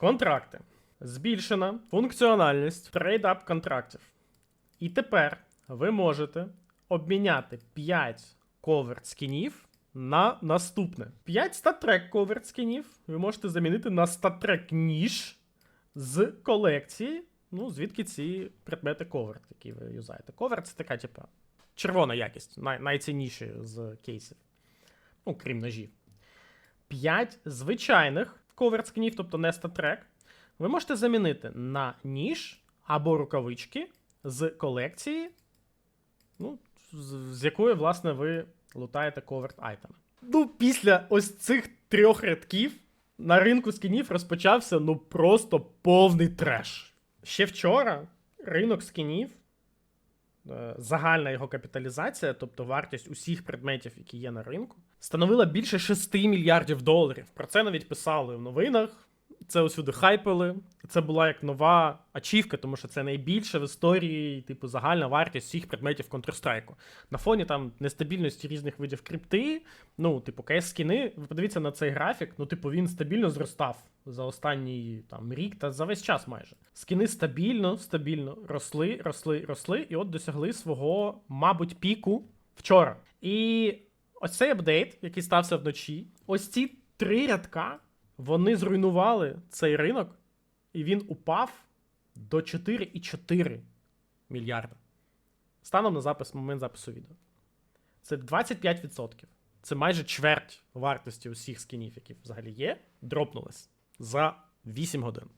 Контракти. Збільшена функціональність трейдап контрактів. І тепер ви можете обміняти 5 коверт скінів на наступне. 5 статрек коверт скінів ви можете замінити на статрек ніж з колекції. Ну, звідки ці предмети коверт, які ви юзаєте. Коверт це така, типа, червона якість, най- найцінніші з кейсів. Ну, крім ножів. 5 звичайних коверт скінів, тобто не статрек, ви можете замінити на ніж або рукавички з колекції, ну, з, якої, власне, ви лутаєте коверт айтеми. Ну, після ось цих трьох рядків на ринку скінів розпочався ну просто повний треш. Ще вчора ринок скінів, загальна його капіталізація, тобто вартість усіх предметів, які є на ринку, становила більше 6 мільярдів доларів. Про це навіть писали в новинах. Це усюди хайпили. Це була як нова ачівка, тому що це найбільша в історії, типу, загальна вартість всіх предметів Counter-Strike. На фоні там нестабільності різних видів крипти, ну, типу, cs скіни ви подивіться на цей графік, ну, типу, він стабільно зростав за останній там рік та за весь час майже. Скіни стабільно, стабільно росли, росли, росли, і от досягли свого, мабуть, піку вчора. І ось цей апдейт, який стався вночі, ось ці три рядка, вони зруйнували цей ринок, і він упав до 4,4 мільярда. Станом на запис, момент запису відео. Це 25%. Це майже чверть вартості усіх скінів, які взагалі є, дропнулись за 8 годин.